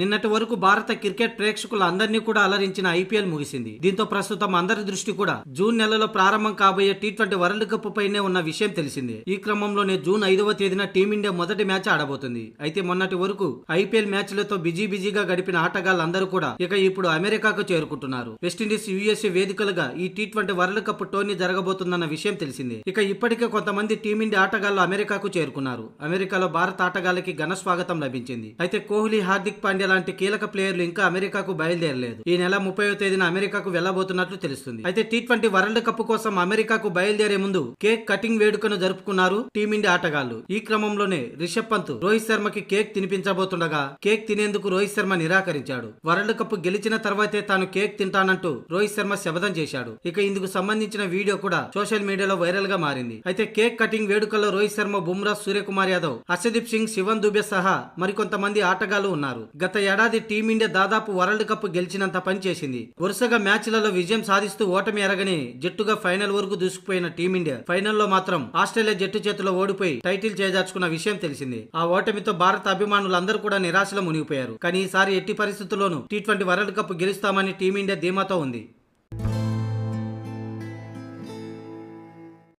నిన్నటి వరకు భారత క్రికెట్ ప్రేక్షకుల అందరినీ కూడా అలరించిన ఐపీఎల్ ముగిసింది. దీంతో ప్రస్తుతం అందరి దృష్టి కూడా జూన్ నెలలో ప్రారంభం కాబోయే టీ ట్వంటీ వరల్డ్ కప్ పైనే ఉన్న విషయం తెలిసిందే. ఈ క్రమంలోనే జూన్ ఐదవ తేదీన టీమిండియా మొదటి మ్యాచ్ ఆడబోతుంది. అయితే మొన్నటి వరకు ఐపీఎల్ మ్యాచ్లతో బిజీ బిజీగా గడిపిన ఆటగాళ్ళందరూ కూడా ఇక ఇప్పుడు అమెరికాకు చేరుకుంటున్నారు. వెస్టిండీస్ యుఎస్ఏ వేదికలుగా ఈ T twenty world cup tourney జరగబోతుందన్న విషయం తెలిసిందే. ఇక ఇప్పటికే కొంతమంది టీమిండియా ఆటగాళ్ళు అమెరికాకు చేరుకున్నారు. అమెరికాలో భారత ఆటగాళ్ళకి ఘన స్వాగతం లభించింది. అయితే కోహ్లీ హార్దిక్ పాండ్యా లాంటి కీలక ప్లేయర్లు ఇంకా అమెరికాకు బయలుదేరలేదు. ఈ నెల ముప్పై తేదీన అమెరికాకు వెళ్ళబోతున్నట్లు తెలుస్తుంది. అయితే టీ ట్వంటీ వరల్డ్ కప్ కోసం అమెరికాకు బయలుదేరే ముందు కేక్ కటింగ్ వేడుకను జరుపుకున్నారు టీమిండియా ఆటగాళ్ళు. ఈ క్రమంలోనే రిషబ్ పంత్ రోహిత్ శర్మకి కేక్ తినిపించబోతుండగా కేక్ తినేందుకు రోహిత్ శర్మ నిరాకరించాడు. వరల్డ్ కప్ గెలిచిన తర్వాతే తాను కేక్ తింటానంటూ రోహిత్ శర్మ శబదం చేశాడు. ఇక ఇందుకు సంబంధించిన వీడియో కూడా సోషల్ మీడియాలో వైరల్గా మారింది. అయితే కేక్ కటింగ్ వేడుకల్లో రోహిత్ శర్మ బుమ్రా సూర్యకుమార్ యాదవ్ హర్షదీప్ సింగ్ శివన్ దుబే సహా మరికొంతమంది ఆటగాళ్ళు ఉన్నారు. గత ఏడాది టీమిండియా దాదాపు వరల్డ్ కప్ గెలిచినంత పని చేసింది. వరుసగా మ్యాచ్లలో విజయం సాధిస్తూ ఓటమి ఎరగని జట్టుగా ఫైనల్ వరకు దూసుకుపోయిన టీమిండియా ఫైనల్లో మాత్రం ఆస్ట్రేలియా జట్టు చేతిలో ఓడిపోయి టైటిల్ చేజార్చుకున్న విషయం తెలిసింది. ఆ ఓటమితో భారత అభిమానులందరూ కూడా నిరాశలో మునిగిపోయారు. కానీ ఈసారి ఎట్టి పరిస్థితుల్లోనూ టీ ట్వంటీ వరల్డ్ కప్ గెలుస్తామని టీమిండియా ధీమాతో ఉంది.